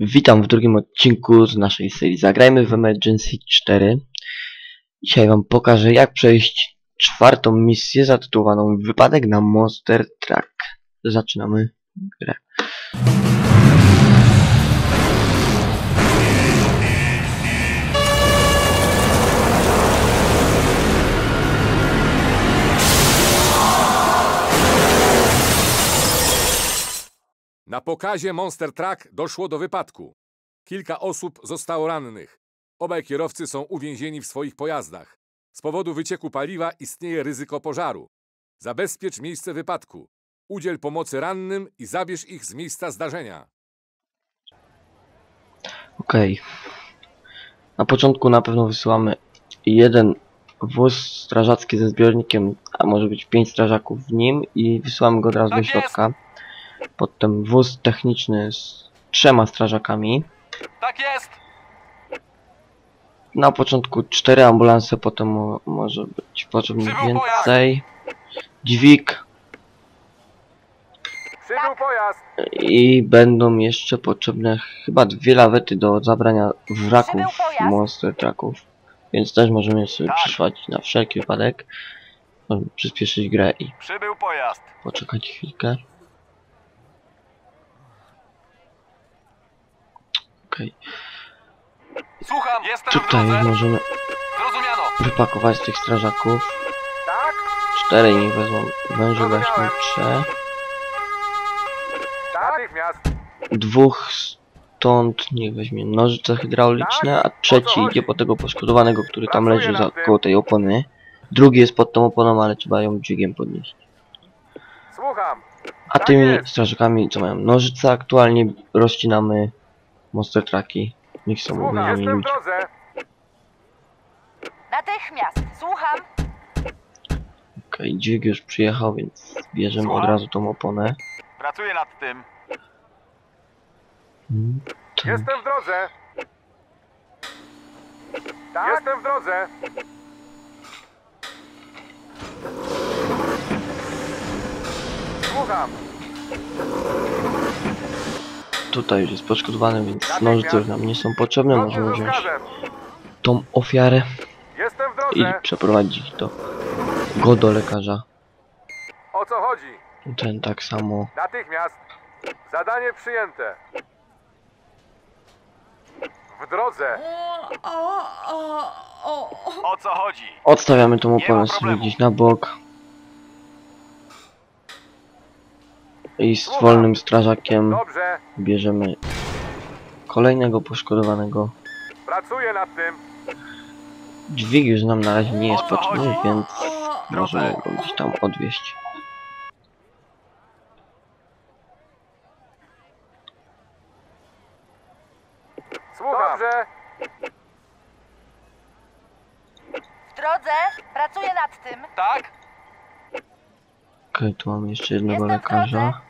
Witam w drugim odcinku z naszej serii Zagrajmy w Emergency 4. Dzisiaj wam pokażę jak przejść czwartą misję zatytułowaną Wypadek na Monster Truck. Zaczynamy grę. Pokazie Monster Truck doszło do wypadku. Kilka osób zostało rannych. Obaj kierowcy są uwięzieni w swoich pojazdach. Z powodu wycieku paliwa istnieje ryzyko pożaru. Zabezpiecz miejsce wypadku. Udziel pomocy rannym i zabierz ich z miejsca zdarzenia. Okej. Na początku na pewno wysyłamy jeden wóz strażacki ze zbiornikiem, a może być pięć strażaków w nim i wysyłamy go od razu do Tak jest. środka. Potem wóz techniczny z trzema strażakami. Tak jest! Na początku cztery ambulanse, potem mo może być potrzebne Przybył więcej. Dźwig Przybył pojazd! i będą jeszcze potrzebne chyba dwie lawety do zabrania wraków monster trucków. Więc też możemy sobie Tak. przysłać na wszelki wypadek. Możemy przyspieszyć grę i Przybył pojazd. poczekać chwilkę. Okej, Słucham, jestem tutaj możemy Zrozumiano. wypakować tych strażaków. Tak? Cztery niech wezmą węże gaśnicze. Natychmiast! Dwóch stąd niech weźmie nożyce hydrauliczne, a trzeci idzie po tego poszkodowanego, który tam leży za koło tej opony. Drugi jest pod tą oponą, ale trzeba ją dźwigiem podnieść. Słucham! A Tak tymi jest. strażakami, co mają nożyce, aktualnie rozcinamy monster trucki. Niech są uwolnieni ludzie. drodze! Natychmiast! Słucham! Okej, dźwig już przyjechał, więc bierzemy od Słucham? razu tą oponę. Pracuję nad tym. Mm, tak. w drodze! Tak? Jestem w drodze! Słucham! Tutaj już jest poszkodowany, więc nożyce już nam nie są potrzebne. Możemy wziąć tą ofiarę i przeprowadzić do, go do lekarza. O co chodzi? Ten tak samo. Natychmiast! Zadanie przyjęte! W drodze! O co chodzi? Odstawiamy tą sobie problemu. gdzieś na bok. I z wolnym strażakiem Dobrze! bierzemy kolejnego poszkodowanego. Pracuję nad tym! Dźwig już nam na razie nie jest potrzebny, więc możemy go gdzieś tam odwieźć. Słucham! Dobrze! W drodze! Pracuję nad tym! Tak? Okej, tu mamy jeszcze jednego Jestem w lekarza.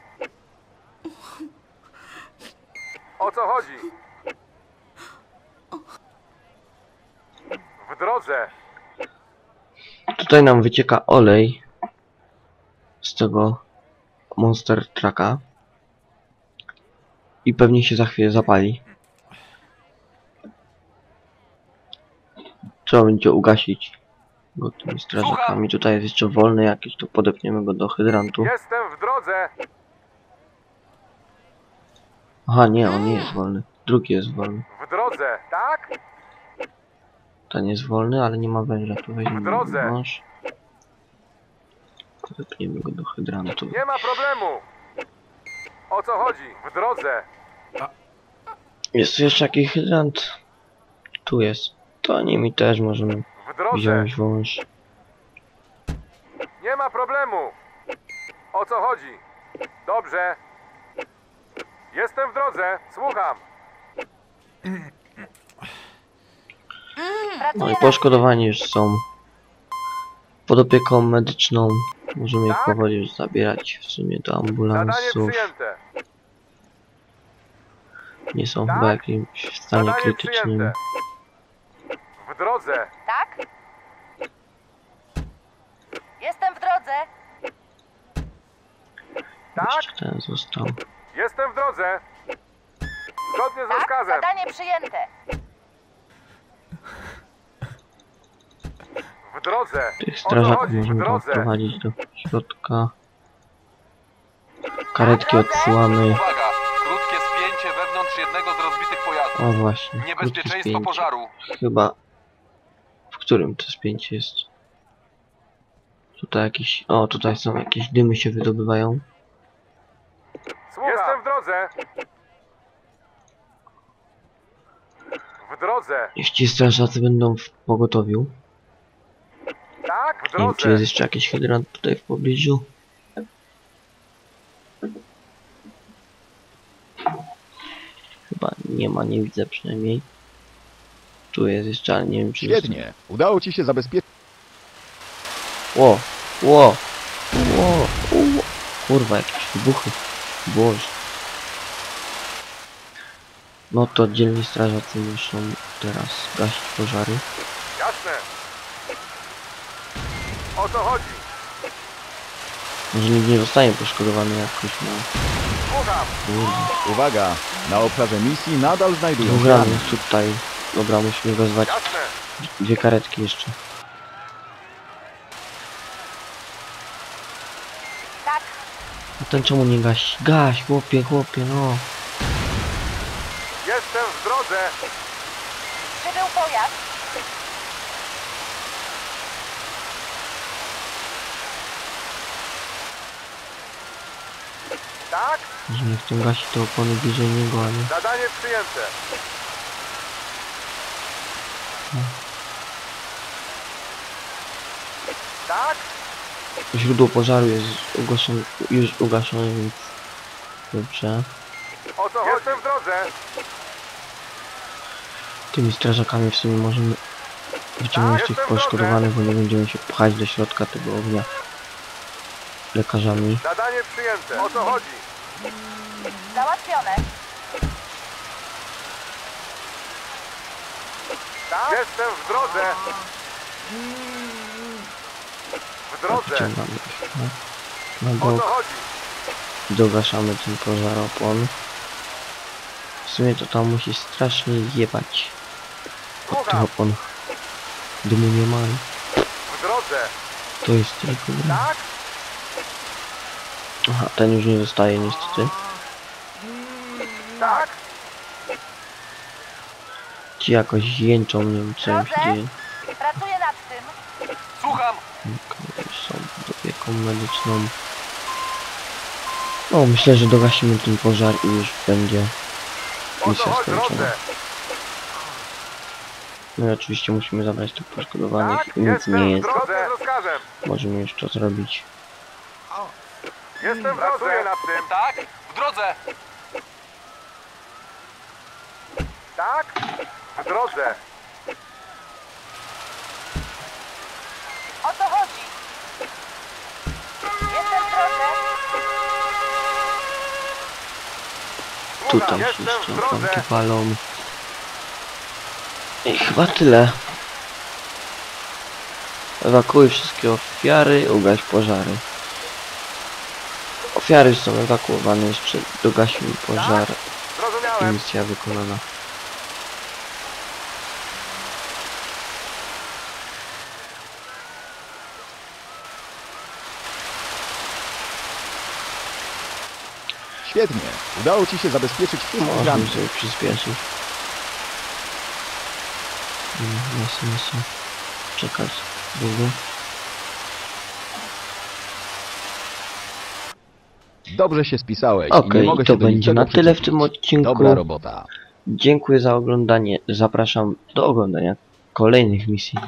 O co chodzi? W drodze! Tutaj nam wycieka olej z tego monster trucka. I pewnie się za chwilę zapali. Trzeba będzie ugasić go tymi strażakami. Tutaj jest jeszcze wolny jakiś, to podepniemy go do hydrantu. Jestem w drodze! Aha, nie, on nie jest wolny. Drugi jest wolny. W drodze! Tak? Ten jest wolny, ale nie ma węża. Tu weźmiemy W drodze. nóż. Podepniemy go do hydrantu. Nie ma problemu! O co chodzi? W drodze! Jest tu jeszcze jakiś hydrant? Tu jest. To nimi też możemy W drodze! wziąć wąż. Nie ma problemu! O co chodzi? Dobrze! Jestem w drodze! Słucham! No i poszkodowani już są pod opieką medyczną. Możemy ich Tak? powoli już zabierać w sumie do Zadanie przyjęte! Nie są Tak? chyba w jakimś stanie Zadanie krytycznym. przyjęte! W drodze! Tak? Jestem w drodze! Tak? Jeszcze ten został. Jestem w drodze! Zgodnie z Tak, rozkazem. zadanie przyjęte. W drodze. Tych O co strażaków chodzi? W możemy drodze. do środka. Karetki odsyłamy. Uwaga! Krótkie spięcie wewnątrz jednego z rozbitych pojazdów. O właśnie. krótkie Niebezpieczeństwo spięcie. pożaru. Chyba... W którym to spięcie jest? Tutaj jakieś... O, tutaj są jakieś dymy się wydobywają. Jestem w drodze. W drodze. Jeśli strażacy będą w pogotowiu. Tak? W Nie wiem, czy drodze. jest jeszcze jakiś hydrant tutaj w pobliżu. Chyba nie ma, nie widzę przynajmniej. Tu jest jeszcze, ale nie wiem czy jest. Świetnie. Udało ci się zabezpieczyć. Ło, ło, ło, ło. Kurwa, jakieś wybuchy. Boże. No to dzielni strażacy muszą teraz gasić pożary. Jasne. O co chodzi? Może nikt nie zostanie poszkodowany jakoś, no. Słucham. Kurde. Uwaga! Na obszarze misji nadal znajdują się Dobra, no tutaj. Dobra, musimy wezwać Jasne. dwie karetki jeszcze. Tak, A ten czemu nie gasi? Gaś, chłopie, chłopie, no. Jestem w drodze. przybył pojazd. Tak? Że niech ten gasi te opony bliżej niego, a nie... Zadanie przyjęte. Tak? Źródło pożaru jest ugaszone, już ugaszone, więc... Dobrze. O co chodzi? Jestem w drodze. Tymi strażakami w sumie możemy wyciągnąć tych poszkodowanych, bo nie będziemy się pchać do środka tego ognia lekarzami. Zadanie przyjęte. O co chodzi? Załatwione. Tak? Jestem w drodze. W drodze. Wyciągamy ich na, na O co bok. chodzi? Dogaszamy ten pożar opon. W sumie to tam musi strasznie jebać od tych Słucham. opon. Dymu nie ma. W drodze. To jest tylko... Tak? Aha, ten już nie zostaje niestety. Tak? Ci jakoś jęczą, nie wiem co im się dzieje. Pracuję nad tym. Słucham! Okej, Są pod opieką medyczną. No, myślę, że dogasimy ten pożar i już będzie misja skończona. No i oczywiście musimy zabrać tych poszkodowanych Tak? i nic nie w jest. Możemy już to zrobić. Jestem w drodze. Pracuję nad tym. Tak? W drodze! Tak? W drodze. O co chodzi? Jestem w drodze. Tutaj się Jestem w drodze. opłonki palą. I chyba tyle. Ewakuuj wszystkie ofiary, ugaś pożary. Ofiary są ewakuowane, jeszcze dogasimy pożar i Zrozumiałem. misja wykonana. Świetnie. Udało ci się zabezpieczyć wszystkich Możemy rannych. sobie przyspieszyć. Nie ma sensu czekać długo. Dobrze się spisałeś. Okej, mogę to będzie na tyle w tym odcinku. Dobra robota. Dziękuję za oglądanie. Zapraszam do oglądania kolejnych misji.